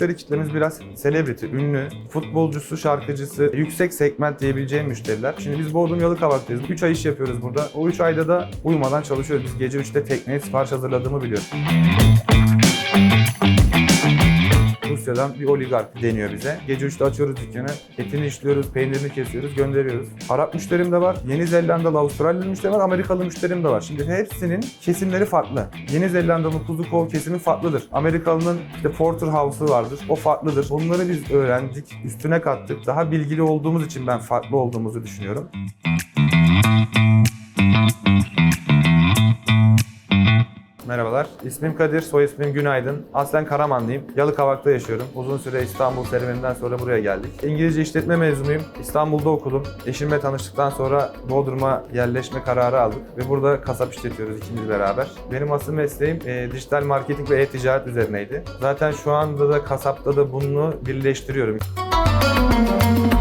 müşteri kitlemiz biraz celebrity, ünlü, futbolcusu, şarkıcısı, yüksek segment diyebileceğim müşteriler. Şimdi biz Bodrum Yalıkavak'tayız. 3 ay iş yapıyoruz burada. O 3 ayda da uyumadan çalışıyoruz. Biz gece 3'te tekneye sipariş hazırladığımı biliyorum. Rusya'dan bir oligark deniyor bize. Gece 3'te açıyoruz dükkanı. Etini işliyoruz, peynirini kesiyoruz, gönderiyoruz. Arap müşterim de var. Yeni Zelandalı, Avustralyalı müşterim var. Amerikalı müşterim de var. Şimdi hepsinin kesimleri farklı. Yeni Zelandalı kuzu kol kesimi farklıdır. Amerikalı'nın işte Porterhouse'u vardır. O farklıdır. Bunları biz öğrendik, üstüne kattık. Daha bilgili olduğumuz için ben farklı olduğumuzu düşünüyorum. Merhabalar. İsmim Kadir, soy ismim Günaydın. Aslen Karamanlıyım. Yalıkavak'ta yaşıyorum. Uzun süre İstanbul serüveninden sonra buraya geldik. İngilizce işletme mezunuyum. İstanbul'da okudum. Eşimle tanıştıktan sonra Bodrum'a yerleşme kararı aldık ve burada kasap işletiyoruz ikimiz beraber. Benim asıl mesleğim e, dijital marketing ve e-ticaret üzerineydi. Zaten şu anda da kasapta da bunu birleştiriyorum. Bizim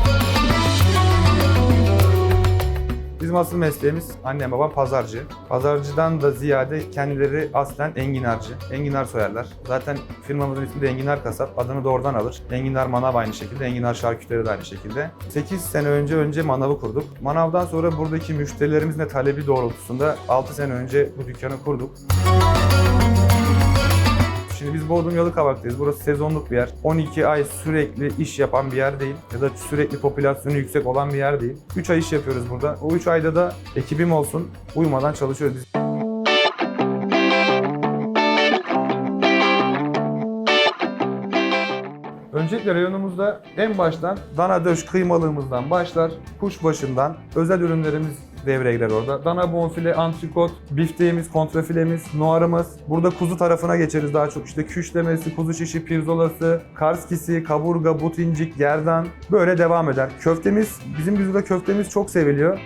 asıl mesleğimiz annem babam pazarcı. Pazarcıdan da ziyade kendileri aslen enginarcı. Enginar soyarlar. Zaten firmamızın ismi de Enginar Kasap. Adını da oradan alır. Enginar Manav aynı şekilde. Enginar Şarküteri de aynı şekilde. 8 sene önce önce manavı kurduk. Manavdan sonra buradaki müşterilerimizin de talebi doğrultusunda 6 sene önce bu dükkanı kurduk. Biz Bodrum Yalıkavak'tayız. Burası sezonluk bir yer. 12 ay sürekli iş yapan bir yer değil. Ya da sürekli popülasyonu yüksek olan bir yer değil. 3 ay iş yapıyoruz burada. O 3 ayda da ekibim olsun uyumadan çalışıyoruz. Biz Öncelikle reyonumuzda en baştan dana döş kıymalığımızdan başlar, kuşbaşından özel ürünlerimiz devreye girer orada. Dana bonfile, antrikot, bifteğimiz, kontrafilemiz, noarımız. Burada kuzu tarafına geçeriz daha çok. İşte küşlemesi, kuzu şişi, pirzolası, karskisi, kaburga, butincik, gerdan böyle devam eder. Köftemiz, bizim burada köftemiz çok seviliyor.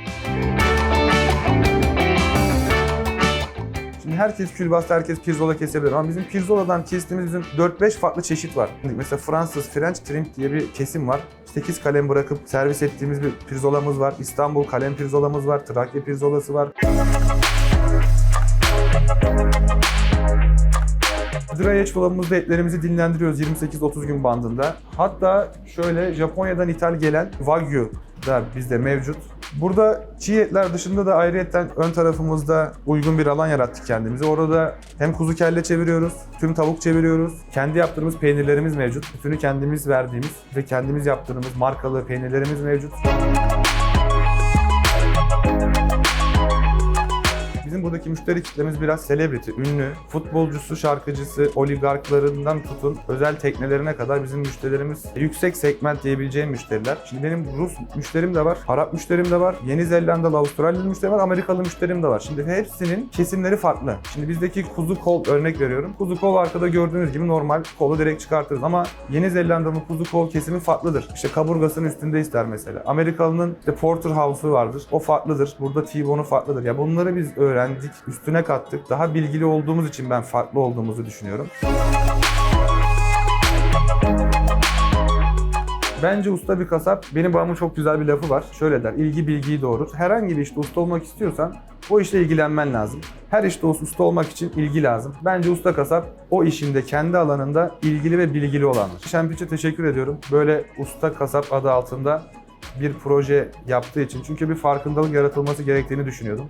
Şimdi herkes külbastı, herkes pirzola kesebilir ama bizim pirzoladan kestiğimiz bizim 4-5 farklı çeşit var. Mesela Fransız French trim diye bir kesim var. 8 kalem bırakıp servis ettiğimiz bir pirzolamız var. İstanbul kalem pirzolamız var. Trakya pirzolası var. Dry dolabımızda etlerimizi dinlendiriyoruz 28-30 gün bandında. Hatta şöyle Japonya'dan ithal gelen Wagyu da bizde mevcut. Burada çiğ etler dışında da ayrıyetten ön tarafımızda uygun bir alan yarattık kendimize. Orada hem kuzu kelle çeviriyoruz, tüm tavuk çeviriyoruz. Kendi yaptığımız peynirlerimiz mevcut. Bütünü kendimiz verdiğimiz ve kendimiz yaptığımız markalı peynirlerimiz mevcut. Bizim buradaki müşteri kitlemiz biraz celebrity, ünlü, futbolcusu, şarkıcısı, oligarklarından tutun özel teknelerine kadar bizim müşterilerimiz yüksek segment diyebileceğim müşteriler. Şimdi benim Rus müşterim de var, Arap müşterim de var, Yeni Zelandalı, Avustralyalı müşterim var, Amerikalı müşterim de var. Şimdi hepsinin kesimleri farklı. Şimdi bizdeki kuzu kol örnek veriyorum. Kuzu kol arkada gördüğünüz gibi normal kolu direkt çıkartırız ama Yeni Zelandalı kuzu kol kesimi farklıdır. İşte kaburgasının üstünde ister mesela. Amerikalı'nın işte Porterhouse'u vardır. O farklıdır. Burada T-bone'u farklıdır. Ya bunları biz öğrendik, üstüne kattık. Daha bilgili olduğumuz için ben farklı olduğumuzu düşünüyorum. Bence usta bir kasap, benim babamın çok güzel bir lafı var. Şöyle der, ilgi bilgiyi doğurur. Herhangi bir işte usta olmak istiyorsan o işle ilgilenmen lazım. Her işte usta olmak için ilgi lazım. Bence usta kasap o işinde kendi alanında ilgili ve bilgili olandır. Şempiç'e teşekkür ediyorum. Böyle usta kasap adı altında bir proje yaptığı için. Çünkü bir farkındalık yaratılması gerektiğini düşünüyordum.